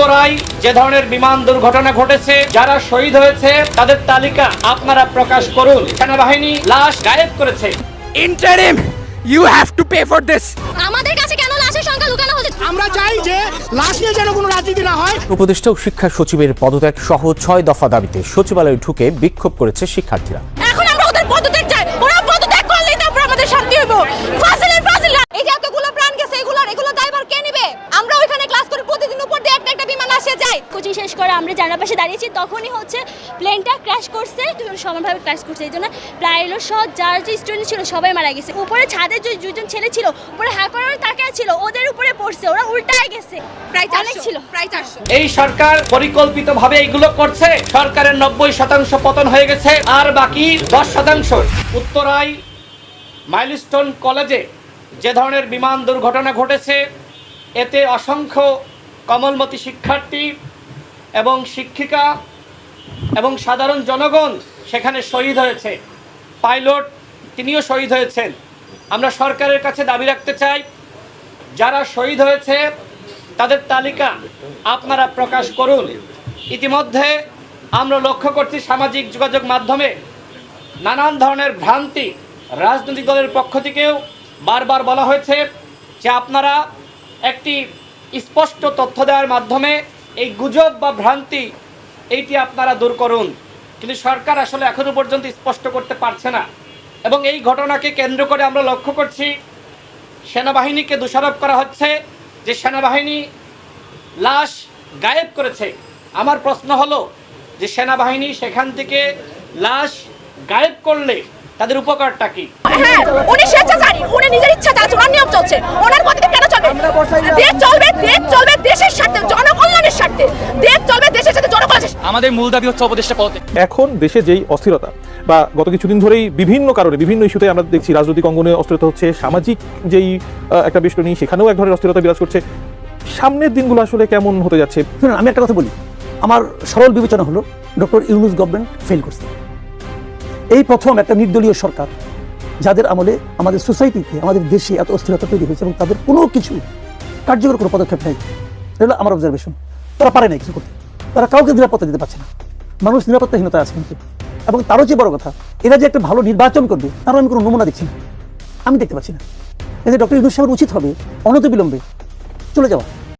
উত্তরায় যে ধরনের বিমান দুর্ঘটনা ঘটেছে যারা শহীদ হয়েছে তাদের তালিকা আপনারা প্রকাশ করুন। সেনাবাহিনী লাশ গায়েব করেছে। Interim you have to pay for this. আমাদের কাছে কেন লাশের সংখ্যা লুকানো হচ্ছে আমরা চাই যে লাশ নিয়ে যেন কোনো রাজনীতি না হয়। উপদেষ্টা ও শিক্ষা সচিবের পদত্যাগ সহ ছয় দফা দাবিতে সচিবালয়ে ঢুকে বিক্ষোভ করেছে শিক্ষার্থীরা। এখন আমরা ওদের পদত্যাগ চাই। ওরা পদত্যাগ করলেই তারপর আমাদের শান্তি হইব। ফাজিলের ফাজিল না। এই যে এতগুলো প্রাণ গেছে এগুলোর এগুলো দায়ভার কে নেবে আমরা ওইখানে ক্লাস করে প্রতিদিন উপর দিয়ে একটা একটা বিমান আসে যায় কোচিং শেষ করে আমরা জানার পাশে দাঁড়িয়েছি তখনই হচ্ছে প্লেনটা ক্র্যাশ করছে। সমানভাবে ক্র্যাশ করছে এই জন্য প্রাইলো সহ যার যে স্টুডেন্ট ছিল সবাই মারা গেছে। উপরে ছাদে যে দুজন ছেলে ছিল উপরে হ্যাকার তাকে ছিল ওদের উপরে পড়ছে ওরা উল্টায় গেছে। প্রায় অনেক ছিল। প্রায় চারশো। এই সরকার পরিকল্পিতভাবে এইগুলো করছে সরকারের নব্বই শতাংশ পতন হয়ে গেছে আর বাকি দশ শতাংশ উত্তরায় মাইলস্টোন কলেজে যে ধরনের বিমান দুর্ঘটনা ঘটেছে এতে অসংখ্য কমলমতি শিক্ষার্থী এবং শিক্ষিকা এবং সাধারণ জনগণ সেখানে শহীদ হয়েছে। পাইলট তিনিও শহীদ হয়েছেন। আমরা সরকারের কাছে দাবি রাখতে চাই, যারা শহীদ হয়েছে তাদের তালিকা আপনারা প্রকাশ করুন। ইতিমধ্যে আমরা লক্ষ্য করছি সামাজিক যোগাযোগ মাধ্যমে নানান ধরনের ভ্রান্তি রাজনৈতিক দলের পক্ষ থেকেও বারবার বলা হয়েছে যে আপনারা একটি স্পষ্ট তথ্য দেওয়ার মাধ্যমে এই গুজব বা ভ্রান্তি এইটি আপনারা দূর করুন। কিন্তু সরকার আসলে এখনও পর্যন্ত স্পষ্ট করতে পারছে না। এবং এই ঘটনাকে কেন্দ্র করে আমরা লক্ষ্য করছি সেনাবাহিনীকে দোষারোপ করা হচ্ছে যে সেনাবাহিনী লাশ গায়েব করেছে। আমার প্রশ্ন হলো যে সেনাবাহিনী সেখান থেকে লাশ গায়েব করলে তাদের উপকারটা কি? হ্যাঁ উনি স্বেচ্ছাচারী উনি নিজের ইচ্ছা চালাচ্ছে ওনার নিয়ম চলছে। ওনার গতিতে কেন চলবে? দেশ চলবে দেশ চলবে দেশের স্বার্থে। জনকল্যাণের দেশ চলবে দেশের সাথে জনকল্যাণের আমাদের মূল দাবি হচ্ছে উপদেষ্টা পদত্যাগ এখন দেশে যেই অস্থিরতা বা গত কিছুদিন ধরেই বিভিন্ন কারণে বিভিন্ন ইস্যুতে আমরা দেখছি রাজনৈতিক অঙ্গনে অস্থিরতা হচ্ছে সামাজিক যেই আহ, একটা বেষ্টনী সেখানেও এক ধরনের অস্থিরতা বিরাজ করছে। সামনের দিনগুলো আসলে কেমন হতে যাচ্ছে? শুনুন আমি একটা কথা বলি। আমার সরল বিবেচনা হলো ডক্টর ইউনুস গভর্নমেন্ট ফেল করছে। এই প্রথম একটা নির্দলীয় সরকার যাদের আমলে আমাদের সোসাইটিতে আমাদের দেশে এত অস্থিরতা তৈরি হয়েছে এবং তাদের কোনো কিছু কার্যকর কোনো পদক্ষেপ নেই। এটা আমার অবজারভেশন তারা পারে না কিছু করতে। তারা কাউকে নিরাপত্তা দিতে পারছে না। মানুষ নিরাপত্তাহীনতা আছে কিন্তু। এবং তারও যে বড় কথা, এরা যে একটা ভালো নির্বাচন করবে, তারও আমি কোনো নমুনা দেখছি না। আমি দেখতে পাচ্ছি না। এতে ডক্টর ইউনুস সাহেবের উচিত হবে অনতবিলম্বে চলে যাওয়া।